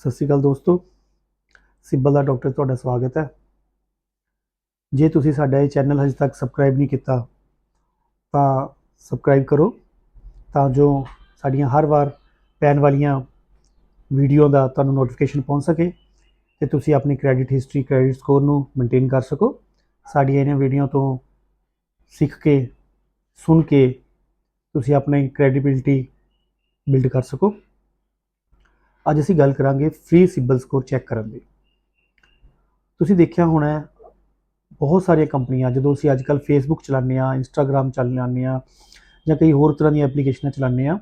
ਸਤਿ ਸ਼੍ਰੀ ਅਕਾਲ ਦੋਸਤੋ। ਸਿੱਬਲ ਦਾ ਡਾਕਟਰ ਤੁਹਾਡਾ ਸਵਾਗਤ ਹੈ। ਜੇ ਤੁਸੀਂ ਸਾਡਾ ਇਹ ਚੈਨਲ ਹਜੇ ਤੱਕ ਸਬਸਕ੍ਰਾਈਬ ਨਹੀਂ ਕੀਤਾ, ਤਾਂ ਸਬਸਕ੍ਰਾਈਬ ਕਰੋ, ਤਾਂ ਜੋ ਸਾਡੀਆਂ ਹਰ ਵਾਰ ਪੈਣ ਵਾਲੀਆਂ ਵੀਡੀਓ ਦਾ ਤੁਹਾਨੂੰ ਨੋਟੀਫਿਕੇਸ਼ਨ ਪਹੁੰਚ ਸਕੇ ਤੇ ਤੁਸੀਂ ਆਪਣੀ ਕ੍ਰੈਡਿਟ ਹਿਸਟਰੀ ਕ੍ਰੈਡਿਟ ਸਕੋਰ ਨੂੰ ਮੇਨਟੇਨ ਕਰ ਸਕੋ। ਸਾਡੀਆਂ ਇਹਨਾਂ ਵੀਡੀਓ ਤੋਂ ਸਿੱਖ ਕੇ, ਸੁਣ ਕੇ ਤੁਸੀਂ ਆਪਣੀ ਕ੍ਰੈਡੀਬਿਲਟੀ ਬਿਲਡ ਕਰ ਸਕੋ। ਅੱਜ ਅਸੀਂ ਗੱਲ ਕਰਾਂਗੇ ਫ੍ਰੀ ਸਿਬਲ ਸਕੋਰ ਚੈੱਕ ਕਰਨ ਦੀ। ਤੁਸੀਂ ਦੇਖਿਆ ਹੋਣਾ ਬਹੁਤ ਸਾਰੀਆਂ ਕੰਪਨੀਆਂ, ਜਦੋਂ ਅਸੀਂ ਅੱਜ ਅੱਜਕੱਲ ਫੇਸਬੁੱਕ ਚਲਾਉਂਦੇ ਆ ਇੰਸਟਾਗ੍ਰam ਚਲਾਉਂਦੇ ਆ ਜਾਂ ਕਈ ਹੋਰ ਤਰ੍ਹਾਂ ਦੀਆਂ ਐਪਲੀਕੇਸ਼ਨਾਂ ਚਲਾਉਂਦੇ ਆ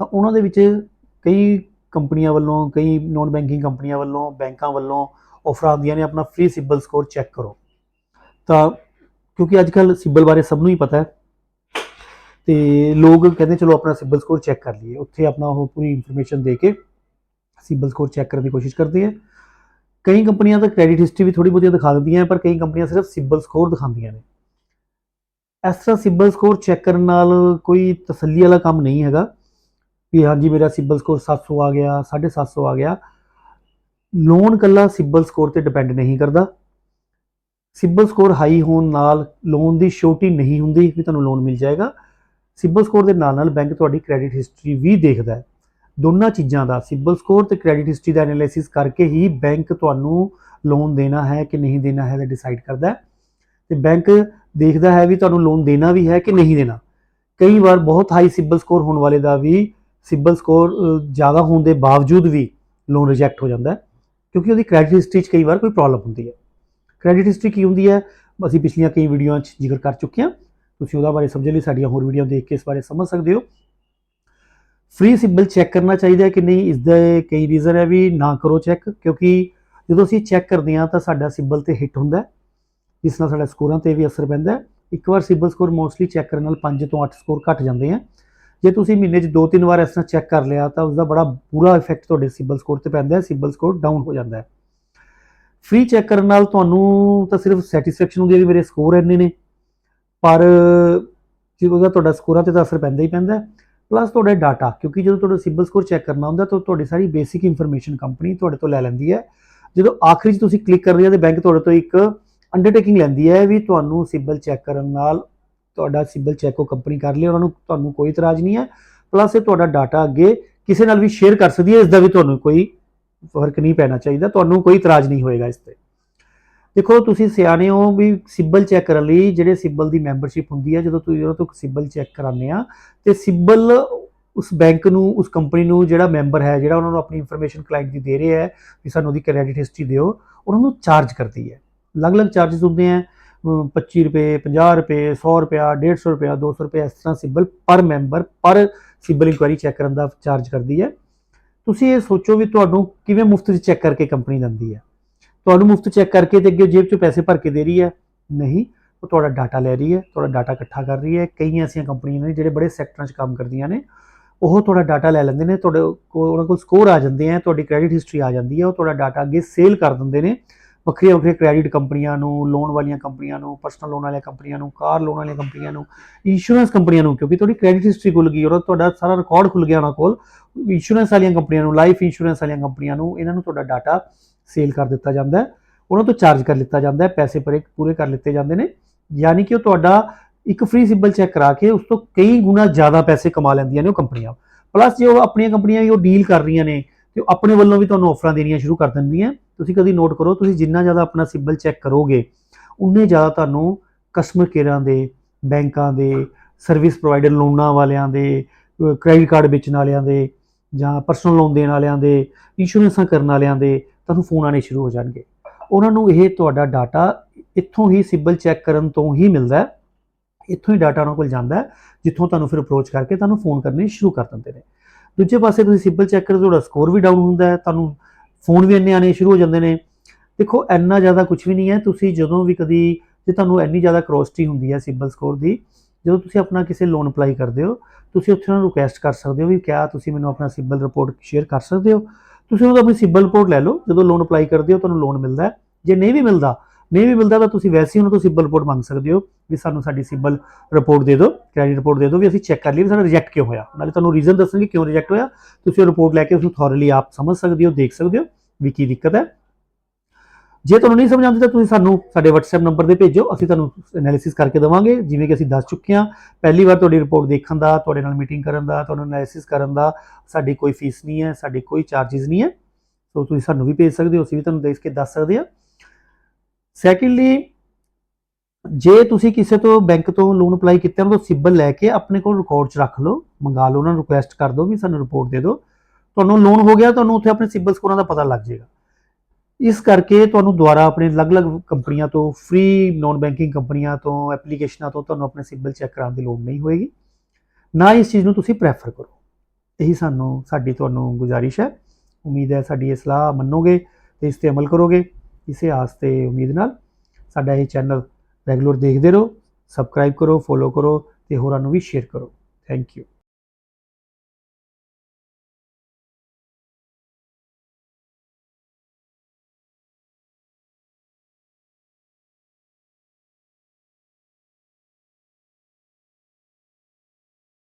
ਤਾਂ ਉਹਨਾਂ ਦੇ ਵਿੱਚ ਕਈ ਕੰਪਨੀਆਂ ਵੱਲੋਂ, ਕਈ ਨੋਨ ਬੈਂਕਿੰਗ ਕੰਪਨੀਆਂ ਵੱਲੋਂ, ਬੈਂਕਾਂ ਵੱਲੋਂ ਆਫਰ ਆਉਂਦੀਆਂ ਨੇ, ਆਪਣਾ ਫ੍ਰੀ ਸਿਬਲ ਸਕੋਰ ਚੈੱਕ ਕਰੋ। ਤਾਂ ਕਿਉਂਕਿ ਅੱਜ ਅੱਜਕੱਲ ਸਿਬਲ ਬਾਰੇ ਸਭ ਨੂੰ ਹੀ ਪਤਾ ਹੈ, ਤੇ ਲੋਕ ਕਹਿੰਦੇ ਚਲੋ ਆਪਣਾ ਸਿਬਲ ਸਕੋਰ ਚੈੱਕ ਕਰ ਲਈਏ, ਉੱਥੇ ਆਪਣਾ ਉਹ ਪੂਰੀ ਇਨਫੋਰਮੇਸ਼ਨ ਦੇ ਕੇ ਸਿਬਲ ਸਕੋਰ ਚੈੱਕ ਕਰਨ ਦੀ ਕੋਸ਼ਿਸ਼ ਕਰਦੇ ਹੈ। ਕਈ ਕੰਪਨੀਆਂ ਤਾਂ ਕ੍ਰੈਡਿਟ ਹਿਸਟਰੀ ਵੀ ਥੋੜੀ ਬਹੁਤੀ ਦਿਖਾ ਦਿੰਦੀਆਂ ਪਰ ਕਈ ਕੰਪਨੀਆਂ ਸਿਰਫ ਸਿਬਲ ਸਕੋਰ ਦਿਖਾਉਂਦੀਆਂ ਨੇ। ਇਸ ਤਰ੍ਹਾਂ ਸਿਬਲ ਸਕੋਰ ਚੈੱਕ ਕਰਨ ਨਾਲ ਕੋਈ ਤਸੱਲੀ ਵਾਲਾ ਕੰਮ ਨਹੀਂ ਹੈਗਾ। ਵੀ ਹਾਂਜੀ ਮੇਰਾ ਸਿਬਲ ਸਕੋਰ 700 ਆ ਗਿਆ 750 ਆ ਗਿਆ। ਲੋਨ ਕੱਲਾ ਸਿਬਲ ਸਕੋਰ ਤੇ ਡਿਪੈਂਡ ਨਹੀਂ ਕਰਦਾ। ਸਿਬਲ ਸਕੋਰ ਹਾਈ ਹੋਣ ਨਾਲ ਲੋਨ ਦੀ ਸ਼ੋਰਟੀ ਨਹੀਂ ਹੁੰਦੀ, ਵੀ ਤੁਹਾਨੂੰ ਲੋਨ ਮਿਲ ਜਾਏਗਾ। ਸਿਬਲ ਸਕੋਰ ਦੇ ਨਾਲ ਨਾਲ ਬੈਂਕ ਤੁਹਾਡੀ ਕ੍ਰੈਡਿਟ ਹਿਸਟਰੀ ਵੀ ਦੇਖਦਾ ਹੈ। ਦੋਨਾਂ ਚੀਜ਼ਾਂ ਦਾ ਸਿਬਲ ਸਕੋਰ ਤੇ ਕ੍ਰੈਡਿਟ ਹਿਸਟਰੀ ਦਾ ਐਨਾਲਿਸਿਸ ਕਰਕੇ ਹੀ ਬੈਂਕ ਤੁਹਾਨੂੰ ਲੋਨ ਦੇਣਾ ਹੈ ਕਿ ਨਹੀਂ ਦੇਣਾ ਹੈ ਇਹ ਡਿਸਾਈਡ ਕਰਦਾ ਹੈ। ਤੇ ਬੈਂਕ ਦੇਖਦਾ ਹੈ ਵੀ ਤੁਹਾਨੂੰ ਲੋਨ ਦੇਣਾ ਵੀ ਹੈ ਕਿ ਨਹੀਂ ਦੇਣਾ। ਕਈ ਵਾਰ ਬਹੁਤ ਹਾਈ ਸਿਬਲ ਸਕੋਰ ਹੋਣ ਵਾਲੇ ਦਾ ਵੀ ਸਿਬਲ ਸਕੋਰ ਜ਼ਿਆਦਾ ਹੋਣ ਦੇ ਬਾਵਜੂਦ ਵੀ ਲੋਨ ਰਿਜੈਕਟ ਹੋ ਜਾਂਦਾ ਹੈ, ਕਿਉਂਕਿ ਉਹਦੀ ਕ੍ਰੈਡਿਟ ਹਿਸਟਰੀ 'ਚ ਕਈ ਵਾਰ ਕੋਈ ਪ੍ਰੋਬਲਮ ਹੁੰਦੀ ਹੈ। ਕ੍ਰੈਡਿਟ ਹਿਸਟਰੀ ਕੀ ਹੁੰਦੀ ਹੈ? ਅਸੀਂ ਪਿਛਲੀਆਂ ਕਈ ਵੀਡੀਓਆਂ 'ਚ ਜ਼ਿਕਰ ਕਰ ਚੁੱਕੇ ਹਾਂ। ਤੁਸੀਂ ਉਹਦਾ ਬਾਰੇ ਸਮਝਣ ਲਈ, ਸਾਡੀਆਂ ਹੋਰ ਵੀਡੀਓ ਦੇਖ ਕੇ ਇਸ ਬਾਰੇ ਸਮਝ ਸਕਦੇ ਹੋ। ਫ੍ਰੀ ਸਿਬਲ ਚੈੱਕ ਕਰਨਾ ਚਾਹੀਦਾ ਹੈ ਕਿ ਨਹੀਂ, ਇਸ ਦੇ ਕਈ ਰੀਜ਼ਨ ਹੈ ਵੀ ਨਾ ਕਰੋ ਚੈੱਕ ਕਿਉਂਕਿ ਜਦੋਂ ਅਸੀਂ ਚੈੱਕ ਕਰਦੇ ਹਾਂ ਤਾਂ ਸਾਡਾ ਸਿਬਲ ਤੇ ਹਿੱਟ ਹੁੰਦਾ ਹੈ, ਜਿਸ ਨਾਲ ਸਾਡਾ ਸਕੋਰਾਂ ਤੇ ਵੀ ਅਸਰ ਪੈਂਦਾ ਹੈ। ਇੱਕ ਵਾਰ ਸਿਬਲ ਸਕੋਰ ਮੋਸਟਲੀ ਚੈੱਕ ਕਰਨ ਨਾਲ 5 ਤੋਂ 8 ਸਕੋਰ ਘਟ ਜਾਂਦੇ ਆ। ਜੇ ਤੁਸੀਂ ਮਹੀਨੇ 'ਚ ਦੋ ਤਿੰਨ ਵਾਰ ਇਸ ਤਰ੍ਹਾਂ ਚੈੱਕ ਕਰ ਲਿਆ ਤਾਂ ਉਸ ਦਾ ਬੜਾ ਬੁਰਾ ਇਫੈਕਟ ਤੁਹਾਡੇ ਸਿਬਲ ਸਕੋਰ ਤੇ ਪੈਂਦਾ ਹੈ ਸਿਬਲ ਸਕੋਰ ਡਾਊਨ ਹੋ ਜਾਂਦਾ ਹੈ। ਫ੍ਰੀ ਚੈੱਕ ਕਰਨ ਨਾਲ ਤੁਹਾਨੂੰ ਤਾਂ ਸਿਰਫ ਸੈਟੀਸਫੈਕਸ਼ਨ ਹੁੰਦੀ ਹੈ ਵੀ ਮੇਰੇ ਸਕੋਰ ਇੰਨੇ ਨੇ, ਪਰ ਜਦੋਂ ਤੁਹਾਡਾ ਸਕੋਰਾਂ ਤੇ ਤਾਂ ਅਸਰ ਪੈਂਦਾ ਹੀ ਪੈਂਦਾ ਹੈ। ਪਲੱਸ ਤੁਹਾਡਾ ਡਾਟਾ ਕਿਉਂਕਿ ਜਦੋਂ ਤੁਹਾਡਾ ਸਿਬਲ ਸਕੋਰ ਚੈੱਕ ਕਰਨਾ ਹੁੰਦਾ, ਤਾਂ ਤੁਹਾਡੀ ਸਾਰੀ ਬੇਸਿਕ ਇਨਫੋਰਮੇਸ਼ਨ ਕੰਪਨੀ ਤੁਹਾਡੇ ਤੋਂ ਲੈ ਲੈਂਦੀ ਹੈ। ਜਦੋਂ ਆਖਰੀ 'ਚ ਤੁਸੀਂ ਕਲਿੱਕ ਕਰਦੇ ਹੋ, ਤੇ ਬੈਂਕ ਤੁਹਾਡੇ ਤੋਂ ਇੱਕ ਅੰਡਰਟੇਕਿੰਗ ਲੈਂਦੀ ਹੈ ਵੀ ਤੁਹਾਨੂੰ ਸਿਬਲ ਚੈੱਕ ਕਰਨ ਨਾਲ ਤੁਹਾਡਾ ਸਿਬਲ ਚੈੱਕ ਉਹ ਕੰਪਨੀ ਕਰ ਲਈ ਉਹਨਾਂ ਨੂੰ ਤੁਹਾਨੂੰ ਕੋਈ ਇਤਰਾਜ਼ ਨਹੀਂ ਹੈ। ਪਲੱਸ ਇਹ ਤੁਹਾਡਾ ਡਾਟਾ ਅੱਗੇ ਕਿਸੇ ਨਾਲ ਵੀ ਸ਼ੇਅਰ ਕਰ ਸਕਦੀ ਹੈ, ਇਸ ਦਾ ਵੀ ਤੁਹਾਨੂੰ ਕੋਈ ਫ਼ਰਕ ਨਹੀਂ ਪੈਣਾ ਚਾਹੀਦਾ, ਤੁਹਾਨੂੰ ਕੋਈ ਇਤਰਾਜ਼ ਨਹੀਂ ਹੋਏਗਾ ਇਸ ਤੇ। ਦੇਖੋ, ਤੁਸੀਂ ਸਿਆਣੇ ਹੋ ਵੀ ਸਿਬਲ ਚੈੱਕ ਕਰਨ ਲਈ ਜਿਹੜੇ ਸਿਬਲ ਦੀ ਮੈਂਬਰਸ਼ਿਪ ਹੁੰਦੀ ਹੈ ਜਦੋਂ ਤੁਸੀਂ ਉਹਨਾਂ ਤੋਂ ਸਿਬਲ ਚੈੱਕ ਕਰਾਉਂਦੇ ਆ, ਤੇ ਸਿਬਲ ਉਸ ਬੈਂਕ ਨੂੰ, ਉਸ ਕੰਪਨੀ ਨੂੰ ਜਿਹੜਾ ਮੈਂਬਰ ਹੈ, ਜਿਹੜਾ ਉਹਨਾਂ ਨੂੰ ਆਪਣੀ ਇਨਫੋਰਮੇਸ਼ਨ ਕਲਾਇੰਟ ਦੀ ਦੇ ਰਿਹਾ ਹੈ, ਵੀ ਸਾਨੂੰ ਉਹਦੀ ਕ੍ਰੈਡਿਟ ਹਿਸਟਰੀ ਦਿਓ, ਉਹਨਾਂ ਨੂੰ ਚਾਰਜ ਕਰਦੀ ਹੈ। ਅਲੱਗ-ਅਲੱਗ ਚਾਰजेस ਹੁੰਦੇ ਆ 25 ਰੁਪਏ 50 ਰੁਪਏ 100 ਰੁਪਿਆ 150 ਰੁਪਿਆ 200 ਰੁਪਏ ਇਸ ਤਰ੍ਹਾਂ ਸਿਬਲ ਪਰ ਮੈਂਬਰ, ਪਰ ਸਿਬਲ ਇਨਕੁਆਇਰੀ ਚੈੱਕ ਕਰਨ ਦਾ ਚਾਰਜ ਕਰਦੀ ਹੈ। ਤੁਸੀਂ ਇਹ ਸੋਚੋ ਵੀ ਤੁਹਾਨੂੰ ਕਿਵੇਂ ਮੁਫਤ ਵਿੱਚ ਚੈੱਕ ਕਰਕੇ ਕੰਪਨੀ ਦਿੰਦੀ ਹੈ। ਤੁਹਾਨੂੰ ਮੁਫਤ ਚੈੱਕ ਕਰਕੇ ਤੇ ਅੱਗੇ ਜੇਬ 'ਚੋਂ ਪੈਸੇ ਭਰ ਕੇ ਦੇ ਰਹੀ ਹੈ ਨਹੀਂ, ਉਹ ਤੁਹਾਡਾ ਡਾਟਾ ਲੈ ਰਹੀ ਹੈ, ਤੁਹਾਡਾ ਡਾਟਾ ਇਕੱਠਾ ਕਰ ਰਹੀ ਹੈ। ਕਈ ਐਸੀਆਂ ਕੰਪਨੀਆਂ ਨੇ ਜਿਹੜੇ ਬੜੇ ਸੈਕਟਰਾਂ 'ਚ ਕੰਮ ਕਰਦੀਆਂ ਨੇ, ਉਹ ਤੁਹਾਡਾ ਡਾਟਾ ਲੈ ਲੈਂਦੇ ਨੇ, ਤੁਹਾਡੇ ਕੋਲ ਉਹਨਾਂ ਕੋਲ ਸਕੋਰ ਆ ਜਾਂਦੇ ਆ, ਤੁਹਾਡੀ ਕ੍ਰੈਡਿਟ ਹਿਸਟਰੀ ਆ ਜਾਂਦੀ ਹੈ ਉਹ ਤੁਹਾਡਾ ਡਾਟਾ ਅੱਗੇ ਸੇਲ ਕਰ ਦਿੰਦੇ ਨੇ। ਵੱਖਰੀਆਂ ਵੱਖਰੀਆਂ ਕ੍ਰੈਡਿਟ ਕੰਪਨੀਆਂ ਨੂੰ, ਲੋਨ ਵਾਲੀਆਂ ਕੰਪਨੀਆਂ ਨੂੰ, ਪਰਸਨਲ ਲੋਨ ਵਾਲੀਆਂ ਕੰਪਨੀਆਂ ਨੂੰ, ਕਾਰ ਲੋਨ ਵਾਲੀਆਂ ਕੰਪਨੀਆਂ ਨੂੰ ਇੰਸ਼ੋਰੈਂਸ ਕੰਪਨੀਆਂ ਨੂੰ, ਕਿਉਂਕਿ ਤੁਹਾਡੀ ਕ੍ਰੈਡਿਟ ਹਿਸਟਰੀ ਖੁੱਲ ਗਈ ਔਰ ਤੁਹਾਡਾ ਸਾਰਾ ਰਿਕਾਰਡ ਖੁੱਲ ਗਿਆ ਉਹਨਾਂ ਕੋਲ। ਇੰਸ਼ੋਰੈਂਸ ਵਾਲੀਆਂ ਕੰਪਨੀਆਂ ਨੂੰ ਲਾਈਫ ਇੰਸ਼ੋਰੈਂਸ ਵਾਲੀਆਂ ਕੰਪਨੀਆਂ ਨੂੰ, ਇਹਨਾਂ ਨੂੰ ਤੁਹਾਡਾ ਡਾਟਾ ਸੇਲ ਕਰ ਦਿੱਤਾ ਜਾਂਦਾ ਹੈ। ਉਹਨਾਂ ਤੋਂ ਚਾਰਜ ਕਰ ਲਿੱਤਾ ਜਾਂਦਾ ਹੈ। ਪੈਸੇ ਪਰੇ ਪੂਰੇ ਕਰ ਲਿੱਤੇ ਜਾਂਦੇ ਨੇ। ਯਾਨੀ ਕਿ ਉਹ ਤੁਹਾਡਾ ਇੱਕ ਫ੍ਰੀ ਸਿਬਲ ਚੈੱਕ ਕਰਾ ਕੇ ਉਸ ਤੋਂ ਕਈ ਗੁਣਾ ਜ਼ਿਆਦਾ ਪੈਸੇ ਕਮਾ ਲੈਂਦੀਆਂ ਨੇ ਉਹ ਕੰਪਨੀਆਂ। ਪਲੱਸ ਜੇ ਉਹ ਆਪਣੀਆਂ ਕੰਪਨੀਆਂ ਵੀ ਉਹ ਡੀਲ ਕਰ ਰਹੀਆਂ ਨੇ, ਤੇ ਉਹ ਆਪਣੇ ਵੱਲੋਂ ਵੀ ਤੁਹਾਨੂੰ ਆਫਰਾਂ ਦੇਣੀਆਂ ਸ਼ੁਰੂ ਕਰ ਦਿੰਦੀਆਂ। ਤੁਸੀਂ ਕਦੀ ਨੋਟ ਕਰੋ, ਤੁਸੀਂ ਜਿੰਨਾ ਜ਼ਿਆਦਾ ਆਪਣਾ ਸਿਬਲ ਚੈੱਕ ਕਰੋਗੇ, ਉਨੇ ਜ਼ਿਆਦਾ ਤੁਹਾਨੂੰ ਕਸਟਮਰ ਕੇਅਰਾਂ ਦੇ, ਬੈਂਕਾਂ ਦੇ ਸਰਵਿਸ ਪ੍ਰੋਵਾਈਡਰ ਲੋਨਾਂ ਵਾਲਿਆਂ ਦੇ ਕ੍ਰੈਡਿਟ ਕਾਰਡ ਵੇਚਣ ਵਾਲਿਆਂ ਦੇ ਜਾਂ ਪਰਸਨਲ ਲੋਨ ਦੇਣ ਵਾਲਿਆਂ ਦੇ ਇੰਸ਼ੋਰੈਂਸਾਂ ਕਰਨ ਵਾਲਿਆਂ ਦੇ ਤੁਹਾਨੂੰ ਫੋਨ ਆਣੇ ਸ਼ੁਰੂ ਹੋ ਜਾਣਗੇ। ਉਹਨਾਂ ਨੂੰ ਇਹ ਤੁਹਾਡਾ ਡਾਟਾ ਇੱਥੋਂ ਹੀ ਸਿਬਲ ਚੈੱਕ ਕਰਨ ਤੋਂ ਹੀ ਮਿਲਦਾ ਹੈ। ਇੱਥੋਂ ਹੀ ਡਾਟਾ ਉਹਨਾਂ ਕੋਲ ਜਾਂਦਾ ਜਿੱਥੋਂ ਤੁਹਾਨੂੰ ਫਿਰ ਅਪਰੋਚ ਕਰਕੇ ਤੁਹਾਨੂੰ ਫੋਨ ਕਰਨੇ ਸ਼ੁਰੂ ਕਰ ਦਿੰਦੇ ਨੇ। ਦੂਜੇ ਪਾਸੇ ਤੁਸੀਂ ਸਿਬਲ ਚੈੱਕ ਕਰਦੇ ਤੁਹਾਡਾ ਸਕੋਰ ਵੀ ਡਾਊਨ ਹੁੰਦਾ ਹੈ, ਤੁਹਾਨੂੰ ਫੋਨ ਵੀ ਇੰਨੇ ਆਣੇ ਸ਼ੁਰੂ ਹੋ ਜਾਂਦੇ ਨੇ। ਦੇਖੋ, ਇੰਨਾ ਜ਼ਿਆਦਾ ਕੁਝ ਵੀ ਨਹੀਂ ਹੈ, ਤੁਸੀਂ ਜਦੋਂ ਵੀ ਕਦੀ ਜੇ ਤੁਹਾਨੂੰ ਇੰਨੀ ਜ਼ਿਆਦਾ ਕਰੋਸਟੀ ਹੁੰਦੀ ਹੈ ਸਿਬਲ ਸਕੋਰ ਦੀ, ਜਦੋਂ ਤੁਸੀਂ ਆਪਣਾ ਕਿਸੇ ਲੋਨ ਅਪਲਾਈ ਕਰਦੇ ਹੋ, ਤੁਸੀਂ ਉੱਥੇ ਉਹਨਾਂ ਨੂੰ ਰਿਕੁਐਸਟ ਕਰ ਸਕਦੇ ਹੋ ਵੀ ਕਿਆ ਤੁਸੀਂ ਮੈਨੂੰ ਆਪਣਾ ਸਿਬਲ ਰਿਪੋਰਟ ਸ਼ੇਅਰ ਕਰ ਸਕਦੇ ਹੋ। ਤੁਸੀਂ ਉਹਦਾ ਆਪਣੀ ਸਿਬਲ ਰਿਪੋਰਟ ਲੈ ਲਓ, ਜਦੋਂ ਲੋਨ ਅਪਲਾਈ ਕਰਦੇ ਹੋ ਤੁਹਾਨੂੰ ਲੋਨ ਮਿਲਦਾ ਜੇ ਨਹੀਂ ਵੀ ਮਿਲਦਾ, ਨਹੀਂ ਵੀ ਮਿਲਦਾ ਤਾਂ ਤੁਸੀਂ ਵੈਸੇ ਹੀ ਉਹਨਾਂ ਤੋਂ ਸਿਬਲ ਰਿਪੋਰਟ ਮੰਗ ਸਕਦੇ ਹੋ ਵੀ ਸਾਨੂੰ ਸਾਡੀ ਸਿਬਲ ਰਿਪੋਰਟ ਦੇ ਦਿਓ ਕ੍ਰੈਡਿਟ ਰਿਪੋਰਟ ਦੇ ਦਿਓ ਵੀ ਅਸੀਂ ਚੈੱਕ ਕਰ ਲਈਏ ਵੀ ਸਾਡਾ ਰਿਜੈਕਟ ਕਿਉਂ ਹੋਇਆ। ਨਾਲੇ ਤੁਹਾਨੂੰ ਰੀਜ਼ਨ ਦੱਸਣਗੇ ਕਿਉਂ ਰਿਜੈਕਟ ਹੋਇਆ। ਤੁਸੀਂ ਉਹ ਰਿਪੋਰਟ ਲੈ ਕੇ ਉਸ ਨੂੰ ਥੋਰਲੀ ਆਪ ਸਮਝ ਸਕਦੇ ਹੋ, ਦੇਖ ਸਕਦੇ ਹੋ ਵੀ ਕੀ ਦਿੱਕਤ ਹੈ। ਜੇ ਤੁਹਾਨੂੰ ਨਹੀਂ ਸਮਝ ਆਉਂਦੀ ਤਾਂ ਤੁਸੀਂ ਸਾਨੂੰ ਸਾਡੇ WhatsApp ਨੰਬਰ ਤੇ ਭੇਜੋ, ਅਸੀਂ ਤੁਹਾਨੂੰ ਐਨਾਲਿਸਿਸ ਕਰਕੇ ਦੇਵਾਂਗੇ, ਜਿਵੇਂ ਕਿ ਅਸੀਂ ਦੱਸ ਚੁੱਕੇ ਹਾਂ। ਪਹਿਲੀ ਵਾਰ ਤੁਹਾਡੀ ਰਿਪੋਰਟ ਦੇਖਣ ਦਾ, ਤੁਹਾਡੇ ਨਾਲ ਮੀਟਿੰਗ ਕਰਨ ਦਾ, ਤੁਹਾਨੂੰ ਐਨਾਲਿਸਿਸ ਕਰਨ ਦਾ, ਸਾਡੀ ਕੋਈ ਫੀਸ ਨਹੀਂ ਹੈ, ਸਾਡੀ ਕੋਈ ਚਾਰजेस ਨਹੀਂ ਹੈ। ਸੋ ਤੁਸੀਂ ਸਾਨੂੰ ਵੀ ਭੇਜ ਸਕਦੇ ਹੋ, ਅਸੀਂ ਵੀ ਤੁਹਾਨੂੰ ਦੇਖ ਕੇ ਦੱਸ ਸਕਦੇ ਹਾਂ। ਸੈਕੰਡਲੀ ਜੇ ਤੁਸੀਂ ਕਿਸੇ ਤੋਂ ਬੈਂਕ ਤੋਂ ਲੋਨ ਅਪਲਾਈ ਕੀਤਾ ਉਹਨਾਂ ਤੋਂ ਸਿਬਲ ਲੈ ਕੇ ਆਪਣੇ ਕੋਲ ਰਿਕਾਰਡ 'ਚ ਰੱਖ ਲਓ। ਮੰਗਾ ਲਓ, ਉਹਨਾਂ ਨੂੰ ਰਿਕੁਐਸਟ ਕਰ ਦਿਓ ਵੀ ਸਾਨੂੰ ਰਿਪੋਰਟ ਦੇ ਦਿਓ। ਤੁਹਾਨੂੰ ਲੋਨ ਹੋ ਗਿਆ, ਤੁਹਾਨੂੰ ਉੱਥੇ ਆਪਣੇ ਸਿਬਲ ਸਕੋਰਾਂ ਦਾ ਪਤਾ ਲੱਗ ਜਾਏਗਾ। ਇਸ ਕਰਕੇ ਤੁਹਾਨੂੰ ਦੁਬਾਰਾ ਆਪਣੇ ਅਲੱਗ-ਅਲੱਗ ਕੰਪਨੀਆਂ ਤੋਂ ਫ੍ਰੀ ਨੌਨ ਬੈਂਕਿੰਗ ਕੰਪਨੀਆਂ ਤੋਂ ਐਪਲੀਕੇਸ਼ਨਾਂ ਤੋਂ ਤੁਹਾਨੂੰ ਆਪਣੇ ਸਿੰਬਲ ਚੈੱਕ ਕਰਾਉਣ ਦੀ ਲੋੜ ਨਹੀਂ ਹੋਏਗੀ। ਨਾ ਇਸ ਚੀਜ਼ ਨੂੰ ਤੁਸੀਂ ਪ੍ਰੈਫਰ ਕਰੋ। ਇਹੀ ਸਾਨੂੰ, ਸਾਡੀ ਤੁਹਾਨੂੰ ਗੁਜ਼ਾਰਿਸ਼ ਹੈ। ਉਮੀਦ ਹੈ ਸਾਡੀ ਇਹ ਸਲਾਹ ਮੰਨੋਗੇ ਤੇ ਇਸ ਤੇ ਅਮਲ ਕਰੋਗੇ। ਇਸੇ ਆਸ ਤੇ ਉਮੀਦ ਨਾਲ ਸਾਡਾ ਇਹ ਚੈਨਲ ਰੈਗੂਲਰ ਦੇਖਦੇ ਰਹੋ ਸਬਸਕ੍ਰਾਈਬ ਕਰੋ ਫੋਲੋ ਕਰੋ ਤੇ ਹੋਰਾਂ ਨੂੰ ਵੀ ਸ਼ੇਅਰ ਕਰੋ। Thank you